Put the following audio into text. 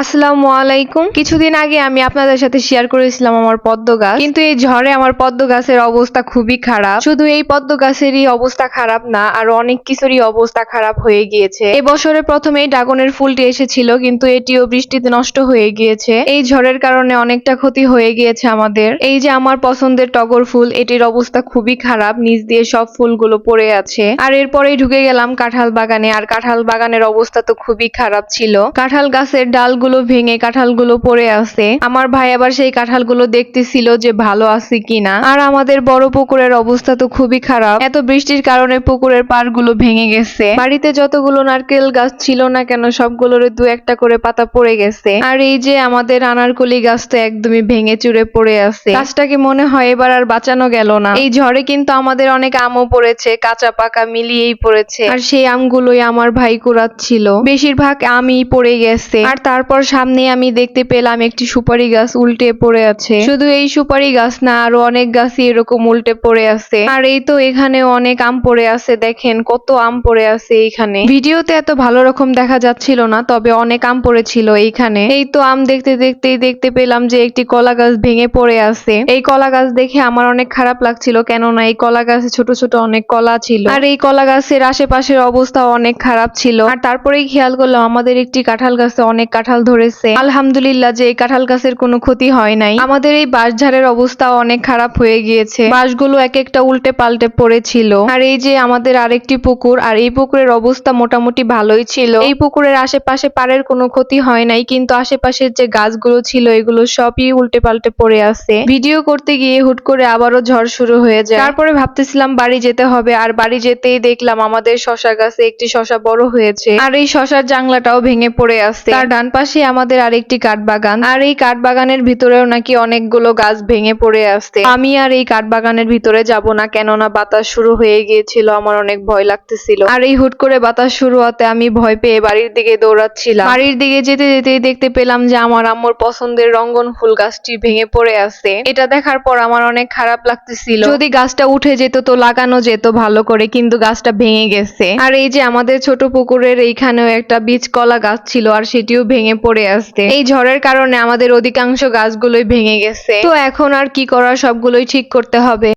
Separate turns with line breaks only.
আসসালামু আলাইকুম। কিছুদিন আগে আমি আপনাদের সাথে শেয়ার করেছিলাম আমার পদ্ম গাছ। কিন্তু এই ঝড়ে আমার পদ্ম গাছের অবস্থা খুবই খারাপ। শুধু এই পদ্ম গাছেরই অবস্থা খারাপ না, আরও অনেক কিছুরই অবস্থা খারাপ হয়ে গিয়েছে। এই বছরে প্রথমেই ড্রাগনের ফুলটি এসেছিল, কিন্তু এটিও বৃষ্টিতে নষ্ট হয়ে গিয়েছে। এই ঝড়ের কারণে অনেকটা ক্ষতি হয়ে গিয়েছে আমাদের। এই যে আমার পছন্দের টগর ফুল, এটির অবস্থা খুবই খারাপ। নিচ দিয়ে সব ফুলগুলো পড়ে আছে। আর এরপরেই ঢুকে গেলাম কাঁঠাল বাগানে। আর কাঁঠাল বাগানের অবস্থা তো খুবই খারাপ ছিল। কাঁঠাল গাছের ডালগুলো ভেঙে কাঁঠালগুলো পড়ে আছে। আমার ভাই আবার সেই কাঁঠালগুলো দেখতেছিল যে ভালো আছে কিনা। আর আমাদের বড় পুকুরের অবস্থা তো খুবই খারাপ। এত বৃষ্টির কারণে পুকুরের পাড়গুলো ভেঙে গেছে। বাড়িতে যতগুলো নারকেল গাছ ছিল না কেন, সবগুলোর দু একটা করে পাতা পড়ে গেছে। আর এই যে আমাদের আনারকলি গাছ তো একদমই ভেঙে চুরে পড়ে আছে। গাছটাকে মনে হয় এবার আর বাঁচানো গেল না। এই ঝড়ে কিন্তু আমাদের অনেক আমও পড়েছে, কাঁচা পাকা মিলিয়েই পড়েছে। আর সেই আমগুলোই আমার ভাই কুড়াচ্ছিল। বেশিরভাগ আমই পড়ে গেছে। আর তারপর সামনে আমি দেখতে পেলাম একটি সুপারি গাছ উল্টে পড়ে আছে। শুধু এই সুপারি গাছ না, আরও অনেক গাছই এরকম উল্টে পড়ে আছে। আর এই তো এখানে অনেক আম পড়ে আছে, দেখেন কত আম পড়ে আছে এইখানে। ভিডিওতে এত ভালো রকম দেখা যাচ্ছিল না, তবে অনেক আম পড়েছিল এইখানে। এই তো আম দেখতে দেখতেই দেখতে পেলাম যে একটি কলা গাছ ভেঙে পড়ে আছে। এই কলা গাছ দেখে আমার অনেক খারাপ লাগছিল, কেননা এই কলা গাছে ছোট ছোট অনেক কলা ছিল। আর এই কলা গাছের আশেপাশের অবস্থা অনেক খারাপ ছিল। আর তারপরেই খেয়াল করলাম আমাদের একটি কাঁঠাল গাছে অনেক কাঁঠাল ধরেছে। আলহামদুলিল্লাহ যে এই কাঁঠাল গাছের কোনো ক্ষতি হয় নাই। আমাদের এই বাঁশঝাড়ের অবস্থাও অনেক খারাপ হয়ে গিয়েছে। বাঁশগুলো এক একটা উল্টে পাল্টে পড়েছিল। আর এই যে আমাদের আরেকটি পুকুর, আর এই পুকুরের অবস্থা মোটামুটি ভালোই ছিল। এই পুকুরের আশেপাশে পাড়ের কোনো ক্ষতি হয় নাই, কিন্তু আশেপাশের যে গাছগুলো ছিল, এগুলো সবই উল্টে পাল্টে পড়ে আছে। ভিডিও করতে গিয়ে হুট করে আবারও ঝড় শুরু হয়ে যায়। তারপরে ভাবতেছিলাম বাড়ি যেতে হবে, আর বাড়ি যেতেই দেখলাম আমাদের শশা গাছে একটি শশা বড় হয়েছে। আর এই শশার জাংলাটাও ভেঙে পড়ে আছে। তার ডান পাশে আমাদের আরেকটি কাঠবাগান। আর এই কাঠবাগানের ভিতরেও নাকি অনেকগুলো গাছ ভেঙে পড়ে আছে। আমি আর এই কাঠবাগানের ভিতরে যাব না, কেননা বাতাস শুরু হয়ে গিয়েছিল, আমার অনেক ভয় লাগতেছিল। আর এই হুট করে বাতাস শুরু হতে আমি ভয় পেয়ে বাড়ির দিকে দৌড়াচ্ছিলাম। বাড়ির দিকে যেতে যেতেই দেখতে পেলাম যে আমার আম্মুর পছন্দের রঙ্গন ফুল গাছটি ভেঙে পড়ে আছে। এটা দেখার পর আমার অনেক খারাপ লাগতেছিল। যদি গাছটা উঠে যেত তো লাগানো যেত ভালো করে, কিন্তু গাছটা ভেঙে গেছে। আর এই যে আমাদের ছোট পুকুরের এইখানেও একটা বীজ কলা গাছ ছিল, আর সেটিও ভেঙে পড়ে আসতে। এই ঝড়ের কারণে আমাদের অধিকাংশ গাছগুলোই ভেঙে গেছে। তো এখন আর কি করা, সবগুলোই ঠিক করতে হবে।